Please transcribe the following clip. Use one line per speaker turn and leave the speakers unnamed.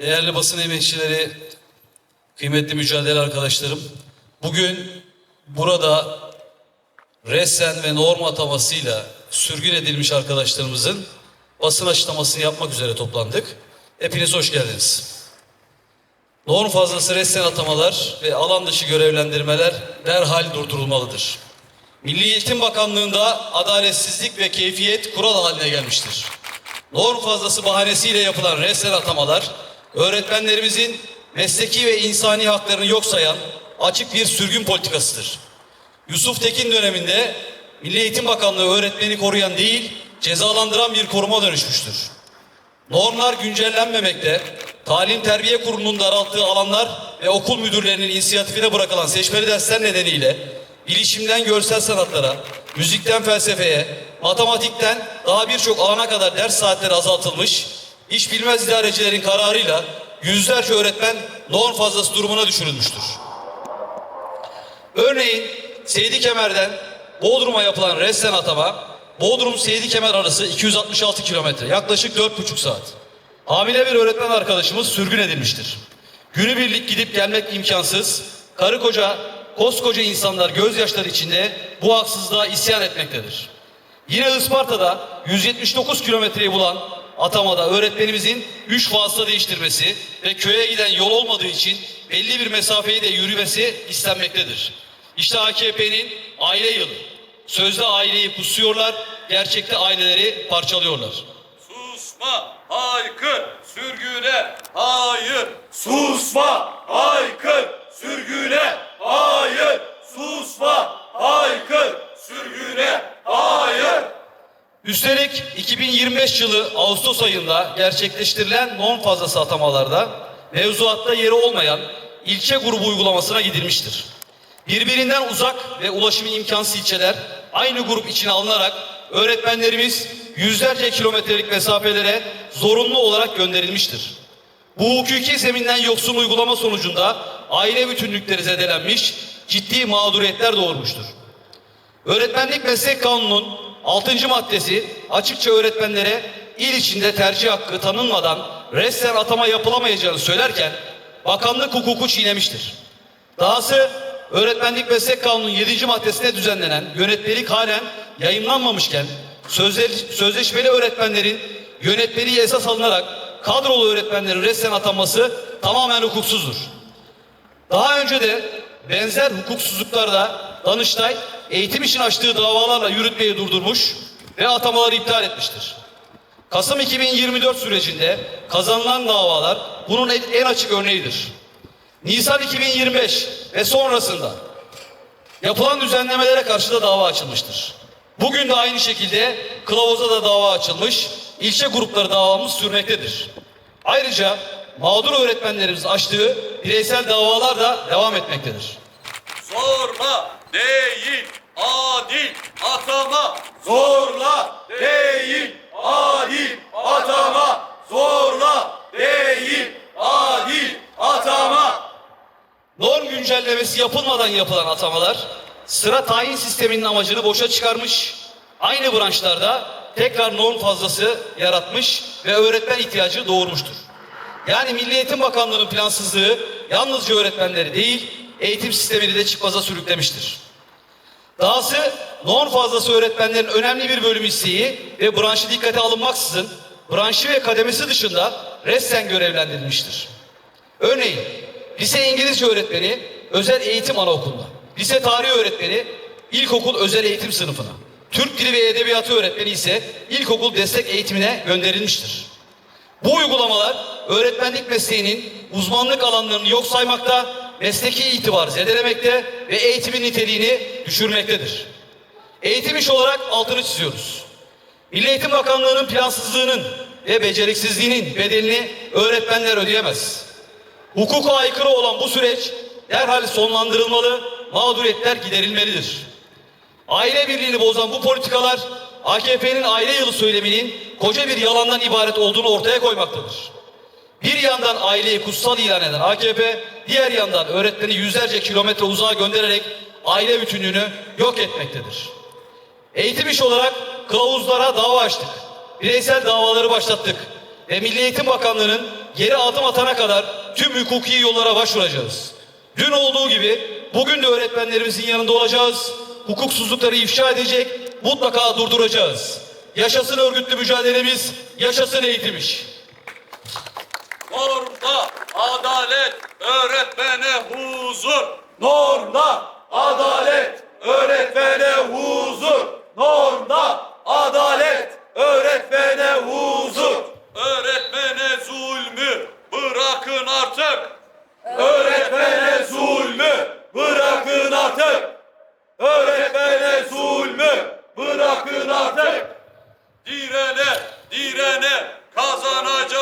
Değerli basın emekçileri, kıymetli mücadele arkadaşlarım, bugün burada resen ve norm atamasıyla sürgün edilmiş arkadaşlarımızın basın açıklamasını yapmak üzere toplandık. Hepiniz hoş geldiniz. Norm fazlası resen atamalar ve alan dışı görevlendirmeler derhal durdurulmalıdır. Milli Eğitim Bakanlığı'nda adaletsizlik ve keyfiyet kural haline gelmiştir. Norm fazlası bahanesiyle yapılan resen atamalar, öğretmenlerimizin mesleki ve insani haklarını yok sayan açık bir sürgün politikasıdır. Yusuf Tekin döneminde Milli Eğitim Bakanlığı öğretmeni koruyan değil, cezalandıran bir koruma dönüşmüştür. Normlar güncellenmemekte, talim terbiye kurulunun daralttığı alanlar ve okul müdürlerinin inisiyatifine bırakılan seçmeli dersler nedeniyle bilişimden görsel sanatlara, müzikten felsefeye, matematikten daha birçok alana kadar ders saatleri azaltılmış, iş bilmez idarecilerin kararıyla yüzlerce öğretmen norm fazlası durumuna düşürülmüştür. Örneğin Seydi Kemer'den Bodrum'a yapılan resten atama, Bodrum Seydi Kemer arası 266 kilometre, yaklaşık 4,5 saat. Hamile bir öğretmen arkadaşımız sürgün edilmiştir. Günübirlik gidip gelmek imkansız, karı koca, koskoca insanlar gözyaşları içinde bu haksızlığa isyan etmektedir. Yine Isparta'da 179 kilometreyi bulan atamada öğretmenimizin 3 fasıla değiştirmesi ve köye giden yol olmadığı için belli bir mesafeyi de yürümesi istenmektedir. İşte AKP'nin aile yılı. Sözde aileyi kusuyorlar, gerçekte aileleri parçalıyorlar.
Susma, haykır, sürgüne, hayır. Susma, haykır, sürgüne, hayır. Susma, hayır.
Üstelik 2025 yılı Ağustos ayında gerçekleştirilen non fazlası atamalarda mevzuatta yeri olmayan ilçe grubu uygulamasına gidilmiştir. Birbirinden uzak ve ulaşımı imkansız ilçeler aynı grup içine alınarak öğretmenlerimiz yüzlerce kilometrelik mesafelere zorunlu olarak gönderilmiştir. Bu hukuki zeminden yoksun uygulama sonucunda aile bütünlükleri zedelenmiş, ciddi mağduriyetler doğurmuştur. Öğretmenlik Meslek Kanunu'nun 6. maddesi açıkça öğretmenlere il içinde tercih hakkı tanınmadan resten atama yapılamayacağını söylerken bakanlık hukuku çiğnemiştir. Dahası Öğretmenlik Meslek Kanunu'nun 7. maddesine düzenlenen yönetmelik halen yayınlanmamışken sözle- sözleşmeli öğretmenlerin yönetmeliği esas alınarak kadrolu öğretmenlerin resten atanması tamamen hukuksuzdur. Daha önce de benzer hukuksuzluklarda Danıştay eğitim için açtığı davalarla yürütmeyi durdurmuş ve atamaları iptal etmiştir. Kasım 2024 sürecinde kazanılan davalar bunun en açık örneğidir. Nisan 2025 ve sonrasında yapılan düzenlemelere karşı da dava açılmıştır. Bugün de aynı şekilde kılavuza da dava açılmış, ilçe grupları davamız sürmektedir. Ayrıca mağdur öğretmenlerimiz açtığı bireysel davalar da devam etmektedir.
Zorla değil, adil atama. Zorla değil, adil atama. Zorla değil, adil atama.
Norm güncellemesi yapılmadan yapılan atamalar sıra tayin sisteminin amacını boşa çıkarmış, aynı branşlarda tekrar norm fazlası yaratmış ve öğretmen ihtiyacı doğurmuştur. Yani Milli Eğitim Bakanlığı'nın plansızlığı yalnızca öğretmenleri değil, eğitim sistemini de çıkmaza sürüklemiştir. Dahası norm fazlası öğretmenlerin önemli bir bölüm isteği ve branşı dikkate alınmaksızın branşı ve kademesi dışında resten görevlendirilmiştir. Örneğin lise İngilizce öğretmeni özel eğitim anaokuluna, lise tarih öğretmeni ilkokul özel eğitim sınıfına, Türk dili ve edebiyatı öğretmeni ise ilkokul destek eğitimine gönderilmiştir. Bu uygulamalar öğretmenlik mesleğinin uzmanlık alanlarını yok saymakta, mesleki itibarı zedelemekte ve eğitimin niteliğini düşürmektedir. Eğitim iş olarak altını çiziyoruz. Milli Eğitim Bakanlığı'nın plansızlığının ve beceriksizliğinin bedelini öğretmenler ödeyemez. Hukuka aykırı olan bu süreç derhal sonlandırılmalı, mağduriyetler giderilmelidir. Aile birliğini bozan bu politikalar AKP'nin aile yılı söyleminin koca bir yalandan ibaret olduğunu ortaya koymaktadır. Bir yandan aileyi kutsal ilan eden AKP, diğer yandan öğretmeni yüzlerce kilometre uzağa göndererek aile bütünlüğünü yok etmektedir. Eğitim iş olarak kılavuzlara dava açtık. Bireysel davaları başlattık. ve Milli Eğitim Bakanlığı'nın geri adım atana kadar tüm hukuki yollara başvuracağız. Dün olduğu gibi bugün de öğretmenlerimizin yanında olacağız. Hukuksuzlukları ifşa edecek, mutlaka durduracağız. Yaşasın örgütlü mücadelemiz, yaşasın eğitim iş.
Normda adalet, öğretmene huzur.
Normda adalet, öğretmene huzur. Normda adalet, öğretmene huzur.
Öğretmene zulmü bırakın artık.
Öğretmene zulmü bırakın artık. Öğretmene zulmü bırakın artık.
Direne, direne kazanacağız.